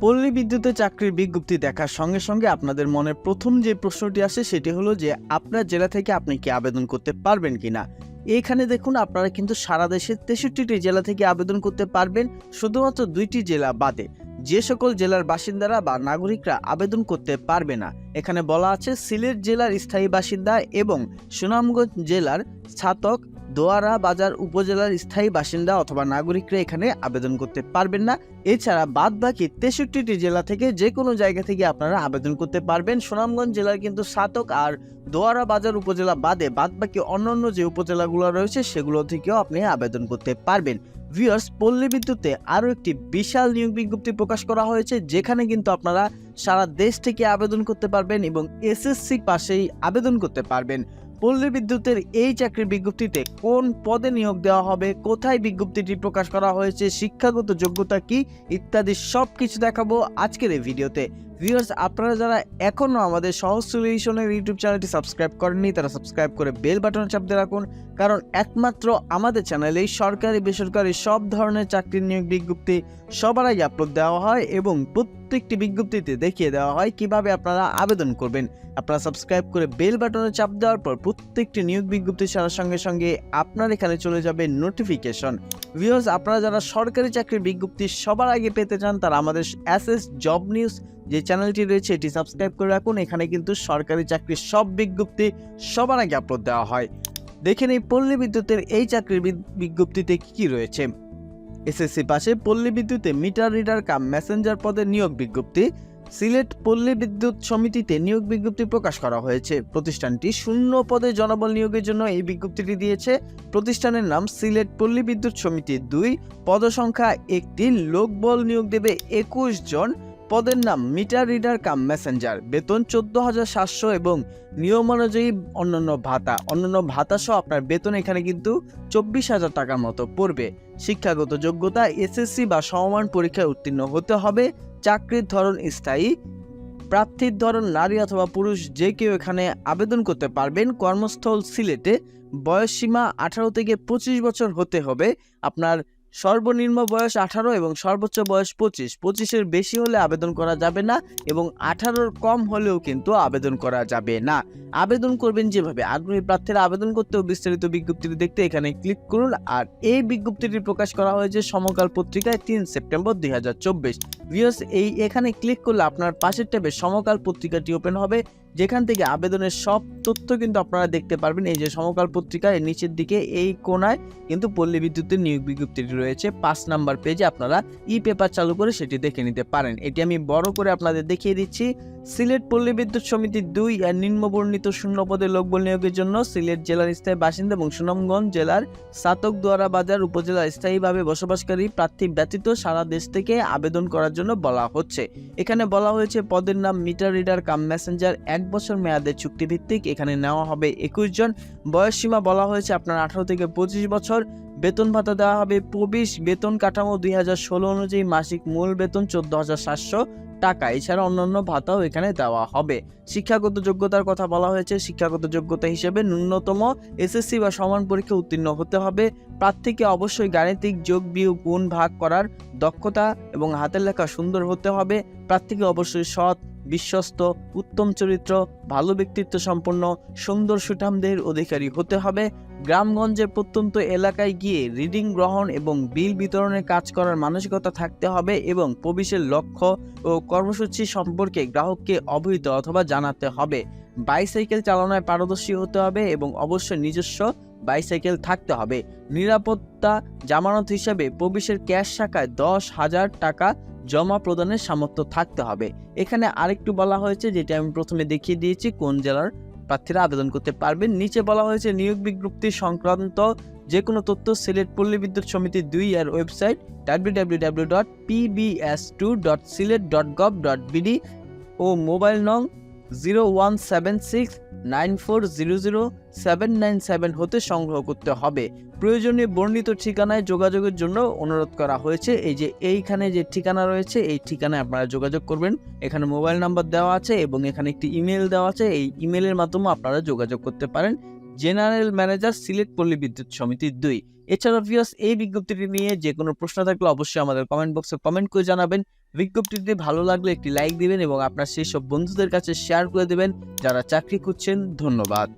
পল্লী বিদ্যুতের চাকরির বিজ্ঞপ্তি দেখার সঙ্গে সঙ্গে আপনাদের মনে প্রথম যে প্রশ্নটি আসে সেটি হলো যে, আপনার জেলা থেকে আপনি কি আবেদন করতে পারবেন কিনা? এখানে দেখুন আপনারা কিন্তু সারা দেশের তেষট্টিটি জেলা থেকে আবেদন করতে পারবেন, শুধুমাত্র দুইটি জেলা বাদে। যে সকল জেলার বাসিন্দারা বা নাগরিকরা আবেদন করতে পারবে না। এখানে বলা আছে, সিলেট জেলার স্থায়ী বাসিন্দা এবং সুনামগঞ্জ জেলার ছাতক দোয়ারা বাজার উপজেলার স্থায়ী বাসিন্দা অথবা নাগরিকরা এখানে আবেদন করতে পারবেন না। এছাড়া বাদ বাকি তেষট্টিটি জেলা থেকে যে কোনো জায়গা থেকে আপনারা আবেদন করতে পারবেন। সুনামগঞ্জ জেলার কিন্তু সাতক আর দোয়ারা বাজার উপজেলা বাদে বাদ বাকি অন্যান্য যে উপজেলাগুলো রয়েছে, সেগুলো থেকেও আপনি আবেদন করতে পারবেন। ভিউয়ার্স, পল্লী বিদ্যুতে আরও একটি বিশাল নিয়োগ বিজ্ঞপ্তি প্রকাশ করা হয়েছে, যেখানে কিন্তু আপনারা সারা দেশ থেকে আবেদন করতে পারবেন এবং এসএসসি পাশেই আবেদন করতে পারবেন। পল্লী বিদ্যুতের এই চাকরির বিজ্ঞপ্তিতে কোন পদে নিয়োগ দেওয়া হবে, কোথায় বিজ্ঞপ্তিটি প্রকাশ করা হয়েছে, শিক্ষাগত যোগ্যতা কি, ইত্যাদি সব কিছু দেখাবো আজকের এই ভিডিওতে। ভিউয়ার্স, আপনারা যারা এখনও আমাদের সহজ সলিউশনের ইউটিউব চ্যানেলটি সাবস্ক্রাইব করেননি, তারা সাবস্ক্রাইব করে বেল বাটন চাপতে রাখুন। কারণ একমাত্র আমাদের চ্যানেলেই সরকারি, বেসরকারি সব ধরনের চাকরির নিয়োগ বিজ্ঞপ্তি সবার আগে আপলোড দেওয়া হয় এবং প্রত্যেকটি বিজ্ঞপ্তিতে দেখিয়ে দেওয়া হয় কীভাবে আপনারা আবেদন করবেন। আপনারা সাবস্ক্রাইব করে বেল বাটনে চাপ দেওয়ার পর প্রত্যেকটি নিয়োগ বিজ্ঞপ্তি ছাড়ার সঙ্গে সঙ্গে আপনার এখানে চলে যাবে নোটিফিকেশন ভিউয়ার্স, আপনারা যারা সরকারি চাকরির বিজ্ঞপ্তি সবার আগে পেতে চান, তারা আমাদের এস জব নিউজ যে চ্যানেলটি রয়েছে, এটি সাবস্ক্রাইব করে রাখুন। এখানে কিন্তু সরকারি চাকরির সব বিজ্ঞপ্তি সবার আগে আপলোড দেওয়া হয়। দেখেন এই পল্লী বিদ্যুতের এই চাকরির বিজ্ঞপ্তিতে কি কি রয়েছে। এসএসসি পাশে পল্লী বিদ্যুতে মিটার রিডার কাম মেসেঞ্জার পদে নিয়োগ বিজ্ঞপ্তি। সিলেট পল্লী বিদ্যুৎ সমিতিতে নিয়োগ বিজ্ঞপ্তি প্রকাশ করা হয়েছে। প্রতিষ্ঠানটি শূন্য পদে জনবল নিয়োগের জন্য এই বিজ্ঞপ্তিটি দিয়েছে। প্রতিষ্ঠানের নাম সিলেট পল্লী বিদ্যুৎ সমিতি দুই। পদসংখ্যা একটি। লোকবল নিয়োগ দেবে একুশ জন। পদের নাম মিটার রিডার কাম মেসেঞ্জার। বেতন চোদ্দ হাজার সাতশো এবং নিয়ম অনুযায়ী অন্যান্য ভাতা। অন্যান্য ভাতা সহ আপনার বেতন এখানে কিন্তু চব্বিশ হাজার টাকার মতো পড়বে। শিক্ষাগত যোগ্যতা, এসএসসি বা সমমান পরীক্ষায় উত্তীর্ণ হতে হবে। চাকরির ধরন স্থায়ী। প্রার্থীর ধরন নারী অথবা পুরুষ যে কেউ এখানে আবেদন করতে পারবেন। কর্মস্থল সিলেটে বয়সসীমা আঠারো থেকে পঁচিশ বছর হতে হবে। আপনার সর্বনিম্ন বয়স আঠারো এবং সর্বোচ্চ বয়স পঁচিশ। পঁচিশের বেশি হলে আবেদন করা যাবে না এবং আঠারোর কম হলেও কিন্তু আবেদন করা যাবে না। আবেদন করবেন যেভাবে। আগ্রহী প্রার্থীরা আবেদন করতেও বিস্তারিত বিজ্ঞপ্তিটি দেখতে এখানে ক্লিক করুন। আর এই বিজ্ঞপ্তিটি প্রকাশ করা হয়েছে সমকাল পত্রিকায় তিন সেপ্টেম্বর দুই হাজার চব্বিশ। এই এখানে ক্লিক করলে আপনার পাশের ট্যাবে সমকাল পত্রিকাটি ওপেন হবে। যেখান থেকে আবেদনের সব তথ্য কিন্তু আপনারা দেখতে পারবেন। এই যে সমকাল পত্রিকার নিচের দিকে এই কোনায় কিন্তু পল্লী বিদ্যুতের নিয়োগ বিজ্ঞপ্তিটি রয়েছে। পাঁচ নাম্বার পেজে আপনারা ই পেপার চালু করে সেটি দেখে নিতে পারেন। এটি আমি বড় করে আপনাদের দেখিয়ে দিচ্ছি। সিলেট পল্লী বিদ্যুৎ সমিতি দুই আর নিম্নবর্ণিত শূন্য পদে লোকবল নিয়োগের জন্য সিলেট জেলার স্থায়ী বাসিন্দা এবং সুনামগঞ্জ জেলার সাতক দোয়ারা বাজার উপজেলার স্থায়ীভাবে বসবাসকারী প্রার্থী ব্যতীত সারা দেশ থেকে আবেদন করার জন্য বলা হচ্ছে। এখানে বলা হয়েছে পদের নাম মিটার রিডার, কাম মেসেঞ্জার, এক বছর মেয়াদের চুক্তিভিত্তিক। এখানে নেওয়া হবে একুশ জন। বয়সসীমা বলা হয়েছে আপনার আঠারো থেকে পঁচিশ বছর। বেতন ভাতা দেওয়া হবে প্রবিশ বেতন কাঠামো দুই হাজার ষোলো অনুযায়ী মাসিক মূল বেতন চোদ্দ হাজার সাতশো। টাকা, এছাড়া অন্যান্য ভাতাও এখানে দেওয়া হবে। শিক্ষাগত যোগ্যতার কথা বলা হয়েছে, শিক্ষাগত যোগ্যতা হিসেবে ন্যূনতম এসএসসি বা সমান পরীক্ষা উত্তীর্ণ হতে হবে। প্রার্থীকে অবশ্যই গাণিতিক যোগ, বিয়োগ, গুণ ভাগ করার দক্ষতা এবং হাতের লেখা সুন্দর হতে হবে। প্রার্থীকে অবশ্যই সৎ বিশ্বস্ত, উত্তম চরিত্র, ভালো ব্যক্তিত্ব সম্পন্ন, সুন্দর সুঠামদেহের অধিকারী হতে হবে। গ্রামগঞ্জের প্রত্যন্ত এলাকায় গিয়ে রিডিং গ্রহণ এবং বিল বিতরণের কাজ করার মানসিকতা থাকতে হবে এবং প্রবেশের লক্ষ্য ও কর্মসূচি সম্পর্কে গ্রাহককে অবহিত অথবা জানাতে হবে। বাইসাইকেল চালনায় পারদর্শী হতে হবে এবং অবশ্যই নিজস্ব বাইসাইকেল থাকতে হবে। নিরাপত্তা জামানত হিসাবে প্রবেশের ক্যাশ শাখায় দশ হাজার টাকা জমা প্রদানের সামর্থ্য থাকতে হবে। এখানে আরেকটু বলা হয়েছে, যেটা আমি প্রথমে দেখিয়ে দিয়েছি, কোন জেলার প্রার্থীরা আবেদন করতে পারবেন। নিচে বলা হয়েছে, নিয়োগ বিজ্ঞপ্তি সংক্রান্ত যে কোনো তথ্য সিলেট পল্লী বিদ্যুৎ সমিতি দুই এর website W W W dot two dot Sylhet dot gov dot ও মোবাইল নং zero one seven six nine four zero zero seven nine seven হতে সংগ্রহ করতে হবে। প্রয়োজনীয় বর্ণিত ঠিকানায় যোগাযোগের জন্য অনুরোধ করা হয়েছে। এই যে এইখানে যে ঠিকানা রয়েছে, এই ঠিকানায় আপনারা যোগাযোগ করবেন। এখানে মোবাইল নাম্বার দেওয়া আছে এবং এখানে একটি ইমেল দেওয়া আছে। এই ইমেলের মাধ্যমে আপনারা যোগাযোগ করতে পারেন। জেনারেল ম্যানেজার সিলেট পল্লী বিদ্যুৎ সমিতি দুই। এছাড়া ভিউয়ার্স এই বিজ্ঞপ্তিটি নিয়ে যে কোনো প্রশ্ন থাকলে অবশ্যই আমাদের কমেন্ট বক্সে কমেন্ট করে জানাবেন। বিজ্ঞপ্তিটি ভালো লাগলে একটি লাইক দিবেন এবং আপনার সেই সব বন্ধুদের কাছে শেয়ার করে দেবেন। যারা চাকরি খুঁজছেন, ধন্যবাদ।